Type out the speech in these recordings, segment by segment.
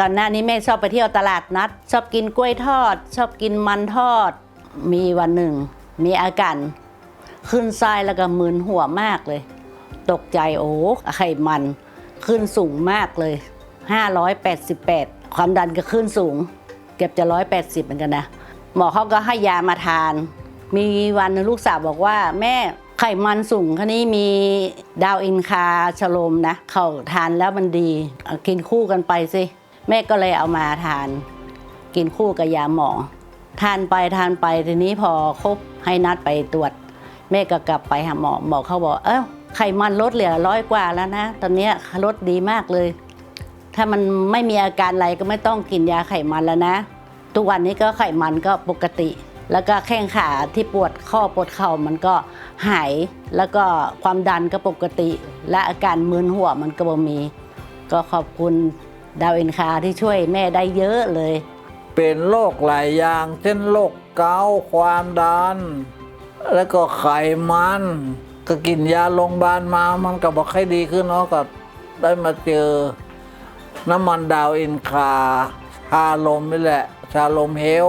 ก่อนหน้านี้แม่ชอบไปเที่ยวตลาดนัด ชอบกินกล้วยทอด ชอบกินมันทอด มีวันหนึ่ง มีอาการขึ้นไส้แล้วก็มึนหัวมากเลย ตกใจโอ้ไขมัน ขึ้นสูงมากเลย 588 ความดันก็ขึ้นสูง เกือบจะ 180 เหมือนกันนะ หมอเขาก็ให้ยามาทาน มีวันหนึงลูกสาวบอกว่าแม่ไขมันสูงคันนี้มีดาวอินคาชโลมนะ เขาทานแล้วมันดี กินคู่กันไปสิ แม่ก็เลยเอามาทาน กินคู่กับยาหมอ ทานไปทานไปทีนี้พอครบให้นัดไปตรวจ แม่ก็กลับไปหาหมอหมอเขาบอกเอ้าไขมันลดเหลือร้อยกว่าแล้วนะ ตอนนี้ลดดีมากเลย ถ้ามันไม่มีอาการอะไรก็ไม่ต้องกินยาไขมันแล้วนะ ทุกวันนี้ก็ไขมันก็ปกติ แล้วก็แข้งขาที่ปวดข้อปวดเข่ามันก็หาย แล้วก็ความดันก็ปกติ และอาการมึนหัวมันก็บ่มี ก็ขอบคุณ ดาวอินคาที่ช่วยแม่ได้เยอะเลย เป็นโรคหลายอย่าง เช่นโรคเกาต์ความดัน แล้วก็ไขมัน ก็กินยาโรงพยาบาลมามันก็บอกให้ดีขึ้นเนาะก็ได้มาเจอ น้ำมันดาวอินคาชาลมนี่แหละ ชาลมเฮล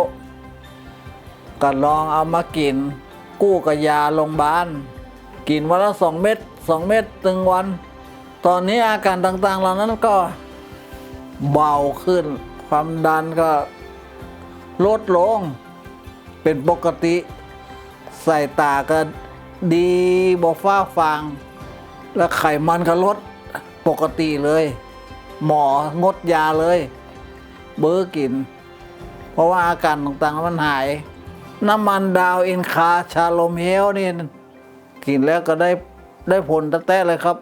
ก็ลองเอามากิน กู้กับยาโรงพยาบาล กินวันละสองเม็ดสองเม็ดตึงวัน ตอนนี้อาการต่างๆเหล่านั้นก็ เบาขึ้น ความดันก็ลดลง เป็นปกติ ใส่ตาก็ดีบอฟ้าฟาง แล้วไขมันก็ลดปกติเลย หมองดยาเลย เบอร์กิน เพราะว่าอาการต่างๆมันหาย น้ำมันดาวอินคาชาโลมเฮลนี่ กินแล้วก็ได้ได้ผลตั้งแต่เลยครับ